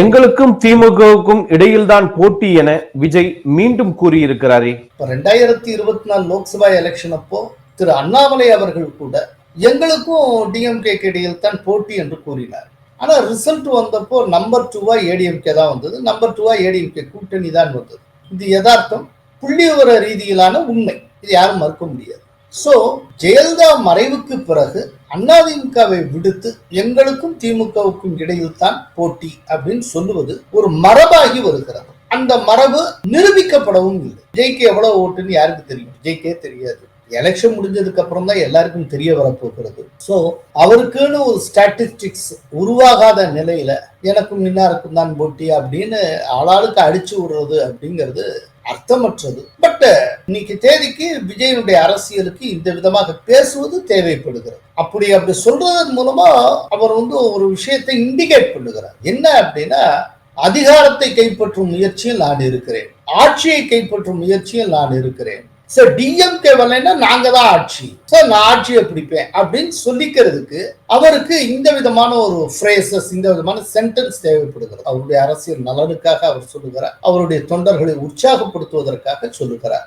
எங்களுக்கும் திமுகவுக்கும் இடையில்தான் போட்டி என விஜய் மீண்டும் கூறியிருக்கிறாரே. இப்ப ரெண்டாயிரத்தி இருபத்தி நாலு லோக்சபா எலெக்ஷன் அப்போ திரு அண்ணாமலை அவர்கள் கூட எங்களுக்கும் டிஎம்கே இடையில் தான் போட்டி என்று கூறினார். ஆனா ரிசல்ட் வந்தப்போ நம்பர் டூவா ஏடிஎம்கே தான் வந்தது. நம்பர் டூவா ஏடிஎம்கே கூட்டணி தான் வந்தது. இது யதார்த்தம். புள்ளிவிவர ரீதியிலான உண்மை. இது யாரும் மறுக்க முடியாது. சோ ஜெயலலிதா மறைவுக்கு பிறகு அதிமுகவை விடுத்து எங்களுக்கும் திமுகவுக்கும் இடையில் தான் போட்டி அப்படின்னு சொல்லுவது ஒரு மரபாகி வருகிறது. அந்த மரபு நிரூபிக்கப்படவும் இல்லை. ஜெய்கே எவ்வளவு ஓட்டுன்னு யாருக்கு தெரியும்? ஜெய்கே தெரியாது. எலெக்ஷன் முடிஞ்சதுக்கு அப்புறம் தான் எல்லாருக்கும் தெரிய வரப்போகிறது. ஸோ அவருக்குன்னு ஒரு ஸ்டாட்டிஸ்டிக்ஸ் உருவாகாத நிலையில எனக்கும் இன்னாருக்கும் தான் போட்டி அப்படின்னு ஆளாளுக்கு அடிச்சு விடுறது அப்படிங்கிறது அர்த்தமற்றது. பட் இன்னைக்கு தேதிக்கு விஜயனுடைய அரசியலுக்கு இந்த விதமாக பேசுவது தேவைப்படுகிறது. அப்படி அப்படி சொல்றதன் மூலமா அவர் வந்து ஒரு விஷயத்தை இண்டிகேட் பண்ணுகிறார். என்ன அப்படின்னா அதிகாரத்தை கைப்பற்றும் முயற்சியில் நான் இருக்கிறேன். ஆட்சியை கைப்பற்றும் முயற்சியில் நான் இருக்கிறேன். சோ டிஎம்கே வரலைன்னா நாங்க தான் ஆட்சி. சோ நான் ஆட்சியை பிடிப்பேன் அப்படின்னு சொல்லிக்கிறதுக்கு அவருக்கு இந்த விதமான ஒரு ஃப்ரேசஸ் இந்த விதமான சென்டென்ஸ் தேவைப்படுகிறது. அவருடைய அரசியல் நலனுக்காக அவர் சொல்லுகிறார். அவருடைய தொண்டர்களை உற்சாகப்படுத்துவதற்காக சொல்லுகிறார்.